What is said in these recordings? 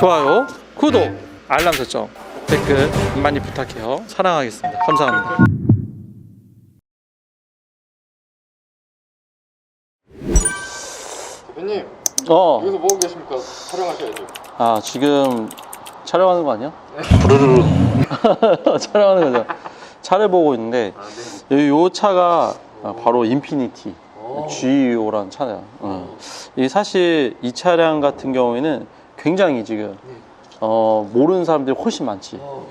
좋아요, 구독, 알람 설정, 댓글 많이 부탁해요. 사랑하겠습니다. 감사합니다. 대표님 어, 여기서 뭐 하고 계십니까? 촬영하셔야죠. 아 지금 촬영하는 거 아니야? 부르르. 촬영하는 거죠. 차를 보고 있는데 아, 네. 이 요 차가 아, 바로 인피니티 오. GEO라는 차야. 어. 이 사실 이 차량 같은 경우에는 굉장히 지금 어, 모르는 사람들이 훨씬 많지. 어.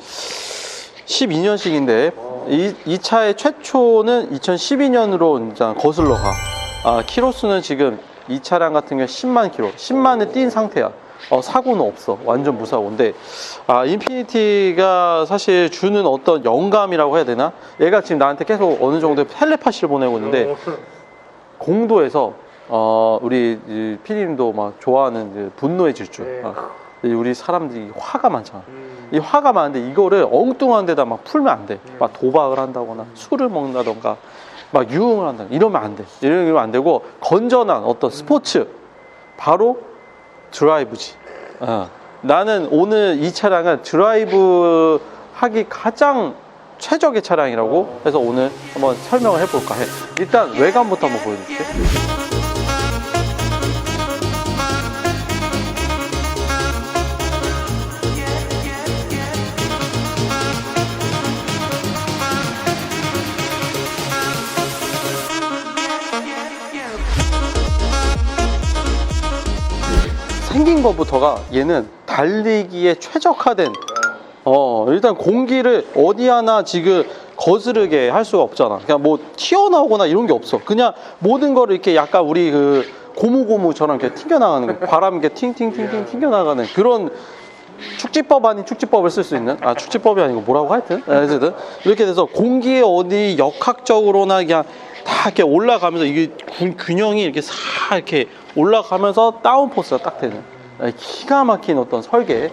12년식인데 이, 이 차의 최초는 2012년으로 이제 거슬러 가. 아, 키로수는 지금 이 차량 같은 경우 10만 키로, 10만을 뛴 상태야. 어, 사고는 없어. 완전 무사고인데, 아, 인피니티가 사실 주는 어떤 영감이라고 해야 되나? 얘가 지금 나한테 계속 어느 정도의 텔레파시를 보내고 있는데, 공도에서, 어, 우리 이 피디님도 막 좋아하는 분노의 질주. 네. 아, 이 우리 사람들이 화가 많잖아. 음. 이 화가 많은데 이거를 엉뚱한 데다 막 풀면 안 돼. 막 도박을 한다거나 술을 먹는다던가 막 유흥을 한다. 이러면 안 돼. 이러면 안 되고 건전한 어떤 스포츠 바로 드라이브지. 어. 나는 오늘 이 차량은 드라이브 하기 가장 최적의 차량이라고 해서 오늘 한번 설명을 해볼까 해. 일단 외관부터 한번 보여줄게. 생긴 것부터가 얘는 달리기에 최적화된 어 일단 공기를 어디 하나 지금 거스르게 할 수가 없잖아. 그냥 뭐 튀어나오거나 이런 게 없어. 그냥 모든 거를 이렇게 약간 우리 그 고무고무처럼 이렇게 튕겨나가는 거 바람 이렇게 팅팅팅팅 튕겨나가는 그런 축지법 아닌 축지법을 쓸 수 있는? 아 축지법이 아니고 뭐라고 하여튼? 네, 어쨌든 이렇게 돼서 공기에 어디 역학적으로나 그냥 다 이렇게 올라가면서 이게 균- 균형이 이렇게 싹 이렇게 올라가면서 다운포스가 딱 되는 아, 기가 막힌 어떤 설계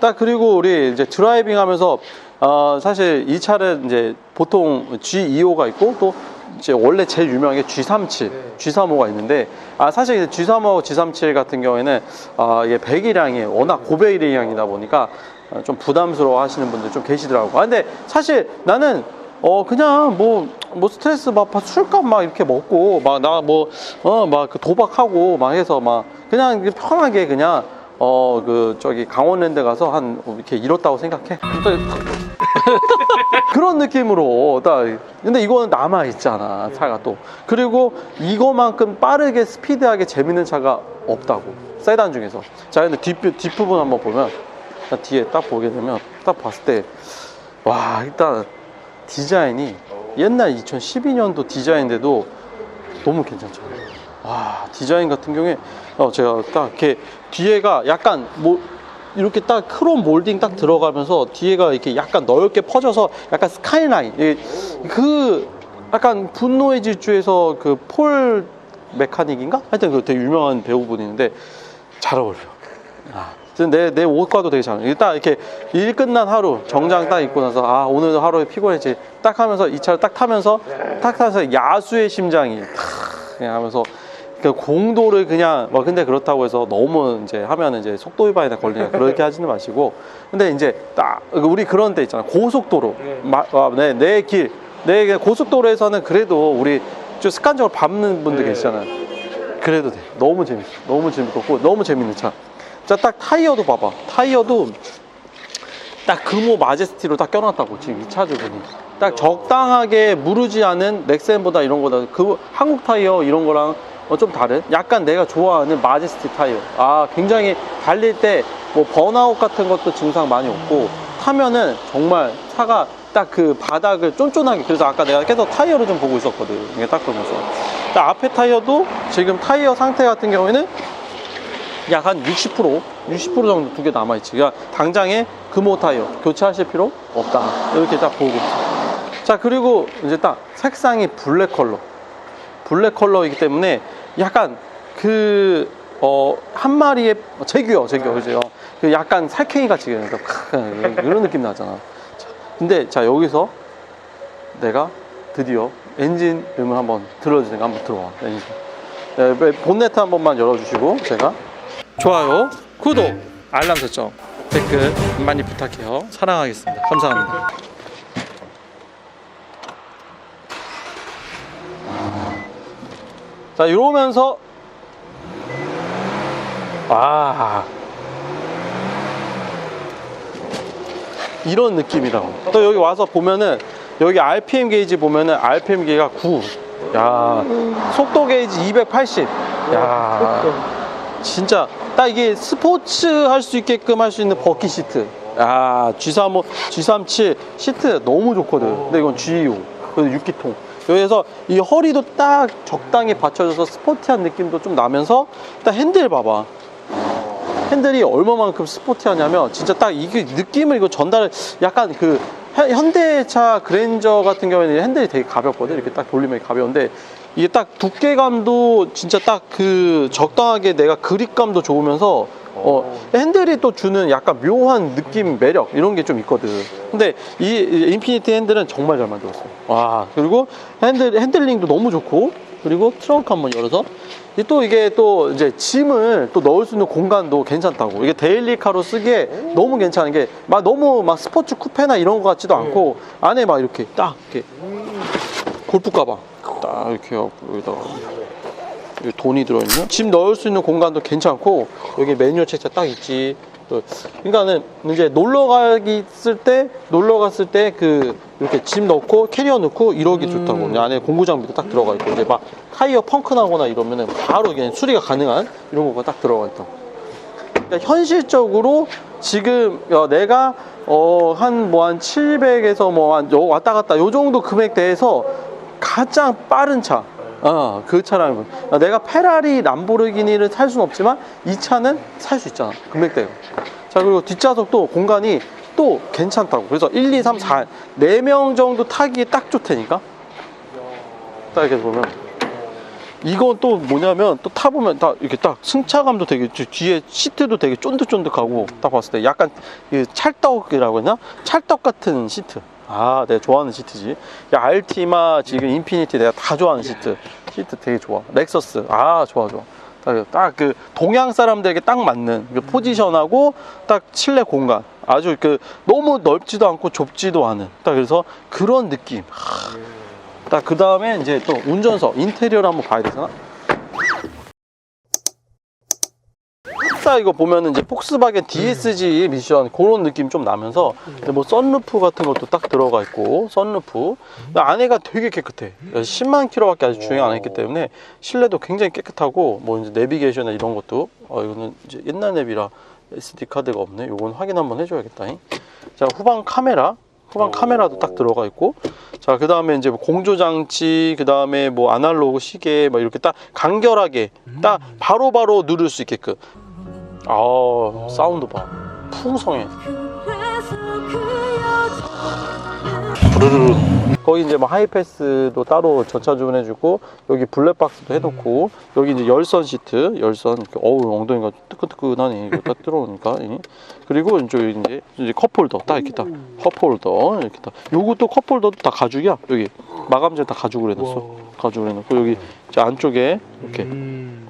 딱 그리고 우리 이제 드라이빙 하면서 어 사실 이 차는 이제 보통 G25가 있고 또 이제 원래 제일 유명한 게 G37, 네. G35가 있는데 아 사실 이제 G35, G37 같은 경우에는 아 이게 배기량이 워낙 고배기량이다 보니까 어, 좀 부담스러워 하시는 분들 좀 계시더라고. 아 근데 사실 나는 어 그냥 뭐 뭐 스트레스 막 받- 술값 막 이렇게 먹고 막 나 뭐 어 막 그 도박하고 막 해서 막 그냥 편하게 그냥 어 그 저기 강원랜드 가서 한 이렇게 잃었다고 생각해. 또 그런 느낌으로 딱. 근데 이거는 남아 있잖아 차가 또. 그리고 이거만큼 빠르게 스피드하게 재밌는 차가 없다고. 세단 중에서. 자 근데 뒷, 뒷부분 한번 보면 자, 뒤에 딱 보게 되면 딱 봤을 때 와 일단 디자인이 옛날 2012년도 디자인인데도 너무 괜찮죠 와 디자인 같은 경우에 어 제가 딱 이렇게 뒤에가 약간 뭐 이렇게 딱 크롬 몰딩 딱 들어가면서 뒤에가 이렇게 약간 넓게 퍼져서 약간 스카이라인 이- 그 약간 분노의 질주에서 그 폴 메카닉인가? 하여튼 그 되게 유명한 배우분이 있는데 잘 어울려. 아, 내, 내 옷과도 되게 잘 어울려. 딱 이렇게 일 끝난 하루 정장 딱 입고 나서 아 오늘 하루에 피곤했지 딱 하면서 이 차를 딱 타면서 딱 타서 야수의 심장이 탁 그냥 하면서 그 공도를 그냥 뭐 근데 그렇다고 해서 너무 이제 하면 이제 속도 위반이나 걸리니까 그렇게 하지는 마시고 근데 이제 딱 우리 그런 데 있잖아 고속도로 마, 아, 네, 내 길, 내 고속도로에서는 그래도 우리 좀 습관적으로 밟는 분들 네. 계시잖아요. 그래도 돼. 너무 재밌어. 너무 재밌고 너무 재밌는 차. 자, 딱 타이어도 봐봐. 타이어도 딱 금호 마제스티로 딱 껴놨다고 지금 이 차주 분이. 딱 적당하게 무르지 않은 넥센보다 이런 거다. 그 한국 타이어 이런 거랑 어, 좀 다른? 약간 내가 좋아하는 마제스티 타이어. 아 굉장히 달릴 때 뭐 번아웃 같은 것도 증상 많이 없고 타면은 정말 차가 딱 그 바닥을 쫀쫀하게 그래서 아까 내가 계속 타이어를 좀 보고 있었거든. 이게 딱 보면서. 딱 앞에 타이어도 지금 타이어 상태 같은 경우에는 약 한 60% 60% 정도 두 개 남아있지. 그러니까 당장에 금호 타이어 교체하실 필요 없다. 이렇게 딱 보고. 자, 그리고 이제 딱 색상이 블랙 컬러. 블랙 컬러이기 때문에 약간 그, 어, 한 마리의, 제규요, 제규, 그죠? 그 약간 살쾡이 같이 그러니까 이런 느낌 나잖아. 자, 근데 자, 여기서 내가 드디어 엔진 음을 한번 들어주니까 한번 들어와. 엔진. 네, 본네트 한 번만 열어주시고, 제가. 좋아요, 구독, 알람 설정, 댓글 많이 부탁해요. 사랑하겠습니다. 감사합니다. 자 이러면서 아 이런 느낌이라고 또 여기 와서 보면은 여기 RPM 게이지 보면은 RPM 게이지가 9 야, 속도 게이지 280. 야, 진짜 딱 이게 스포츠 할 수 있게끔 할 수 있는 버킷 시트. 야, G35, G37 시트 너무 좋거든. 근데 이건 G25. 그래도 6기통. 여기서 이 허리도 딱 적당히 받쳐줘서 스포티한 느낌도 좀 나면서 딱 핸들 봐봐. 핸들이 얼마만큼 스포티하냐면 진짜 딱 이게 느낌을 이거 전달 약간 그 현- 현대차 그랜저 같은 경우에는 핸들이 되게 가볍거든 이렇게 딱 돌리면 가벼운데 이게 딱 두께감도 진짜 딱 그 적당하게 내가 그립감도 좋으면서 어 핸들이 또 주는 약간 묘한 느낌 매력 이런 게 좀 있거든. 근데 이, 이 인피니티 핸들은 정말 잘 만들었어 와. 그리고 핸들 핸들링도 너무 좋고 그리고 트렁크 한번 열어서. 이또 이게 또 이제 짐을 또 넣을 수 있는 공간도 괜찮다고. 이게 데일리카로 쓰기에 너무 괜찮은 게 막 너무 막 스포츠 쿠페나 이런 거 같지도 않고 안에 막 이렇게 딱 이렇게 골프 가방 딱 이렇게 해갖고 여기다가 여기 돈이 들어있는 짐 넣을 수 있는 공간도 괜찮고 여기 매뉴얼 책자 딱 있지. 또 그러니까는 이제 놀러 가기 쓸때 놀러 갔을 때 그 이렇게 짐 넣고 캐리어 넣고 이러기 좋다고. 그냥 안에 공구 장비도 딱 들어가 있고 이제 막 타이어 펑크 나거나 이러면은 바로 그냥 수리가 가능한 이런 거가 딱 들어가 있다. 그러니까 현실적으로 지금 어, 내가 어, 한뭐 한 700에서 뭐 한 왔다 갔다 요 정도 금액대에서 가장 빠른 차. 어, 그 차라는 거. 내가 페라리, 람보르기니를 살 수는 없지만 이 차는 살 수 있잖아. 금액대가. 자, 그리고 뒷좌석도 공간이 또 괜찮다고. 그래서 1, 2, 3, 4, 4명 정도 타기에 딱 좋다니까? 딱 이렇게 보면. 이건 또 뭐냐면 또 타보면 딱 이렇게 딱 승차감도 되게 뒤- 뒤에 시트도 되게 쫀득쫀득하고 딱 봤을 때 약간 이 찰떡이라고 했나? 찰떡 같은 시트. 아, 내가 좋아하는 시트지. 야, 알티마, 지금 인피니티 내가 다 좋아하는 시트. 시트 되게 좋아. 렉서스. 아, 좋아, 좋아. 딱 그 동양 사람들에게 딱 맞는 그 포지션하고 딱 실내 공간. 아주 그 너무 넓지도 않고 좁지도 않은. 딱 그래서 그런 느낌. 딱 그 다음에 이제 또 운전석 인테리어를 한번 봐야 되잖아. 딱 이거 보면은 이제 폭스바겐 DSG 미션 그런 느낌 좀 나면서 근데 뭐 썬루프 같은 것도 딱 들어가 있고 썬루프. 근데 안에가 되게 깨끗해. 10만 킬로밖에 아직 주행 안 했기 때문에 실내도 굉장히 깨끗하고 뭐 이제 내비게이션이나 이런 것도 어 이거는 이제 옛날 내비라 SD 카드가 없네. 요건 확인 한번 해줘야겠다 자 후방 카메라. 후방 카메라도 딱 들어가 있고. 자 그 다음에 이제 뭐 공조 장치 그 다음에 뭐 아날로그 시계 막 이렇게 딱 간결하게 딱 바로바로 누를 수 있게끔 아 사운드 봐. 풍성해. 부르르 거기 이제 뭐 하이패스도 따로 전차 주문해주고 여기 블랙박스도 해놓고 여기 이제 열선 시트 열선 어우 엉덩이가 뜨끈뜨끈하네. 이거 딱 들어오니까 이. 그리고 이제 이제 이제 컵홀더 딱 이렇게 딱 컵홀더 이렇게 딱. 요것도 컵홀더도 다 가죽이야 여기. 마감재 다 가죽으로 해놨어. 가죽으로 해놓고 여기 안쪽에 이렇게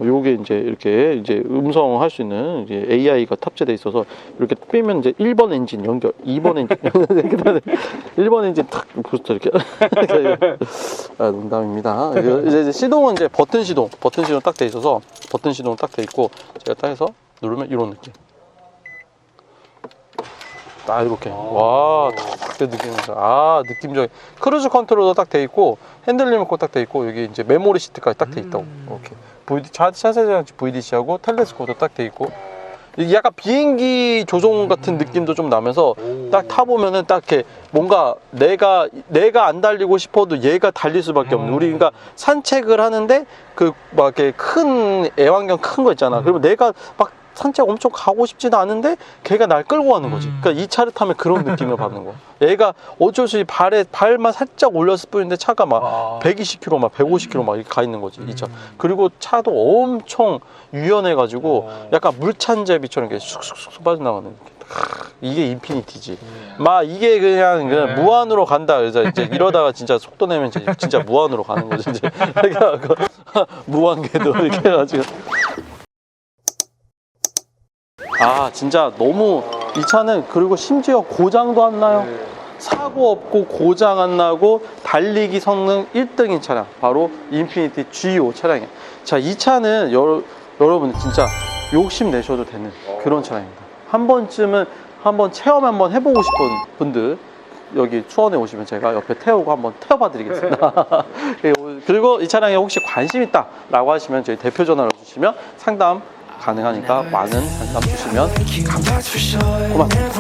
요게 이제 이렇게 이제 음성 할 수 있는 이제 AI가 탑재돼 있어서 이렇게 빼면 이제 1번 엔진 연결, 2번 엔진 그다음에 1번 엔진 탁 부스터 이렇게 아, 농담입니다. 이제, 이제 시동은 이제 버튼 시동, 버튼 시동 딱 돼 있어서 버튼 시동 딱 돼 있고 제가 딱 해서 누르면 이런 느낌. 딱 이렇게 와딱 느낌이죠. 아 느낌적인 크루즈 컨트롤도 딱 돼 있고 핸들 리모컨 딱돼 있고 여기 이제 메모리 시트까지 딱 돼 있다고 이렇게 VD, 차, 차세 장치 VDC하고 텔레스코도 딱 돼 있고. 이게 약간 비행기 조종 같은 느낌도 좀 나면서 딱 타보면은 딱 이렇게 뭔가 내가 내가 안 달리고 싶어도 얘가 달릴 수밖에 없는. 우리 그러니까 산책을 하는데 그 막 이렇게 큰 애완견 큰 거 있잖아. 그러면 내가 막 산책 엄청 가고 싶지도 않은데 걔가 날 끌고 가는 거지. 그러니까 이 차를 타면 그런 느낌을 받는 거야. 얘가 어쩔 수 없이 발에 발만 살짝 올렸을 뿐인데 차가 막 120km 막 150km 막 가 있는 거지 이 차. 그리고 차도 엄청 유연해 가지고 약간 물찬제비처럼 이렇게 쑥쑥쑥 빠져나가는. 크, 이게 인피니티지. 막 이게 그냥, 그냥 무한으로 간다. 그래서 이제 이러다가 진짜 속도 내면 진짜 무한으로 가는 거지. 이제 그러니까 그 무한궤도 이렇게 해가지고. 아 진짜 너무 이 차는 그리고 심지어 고장도 안 나요. 네. 사고 없고 고장 안 나고 달리기 성능 1등인 차량 바로 인피니티 G5 차량이에요. 자, 이 차는 여러, 여러분 진짜 욕심 내셔도 되는 그런 차량입니다. 한 번쯤은 한번 체험 한번 해보고 싶은 분들 여기 수원에 오시면 제가 옆에 태우고 한번 태워봐 드리겠습니다. 그리고 이 차량에 혹시 관심 있다라고 하시면 저희 대표 전화를 주시면 상담 가능하니까 많은 상담 주시면 sure. 고맙습니다.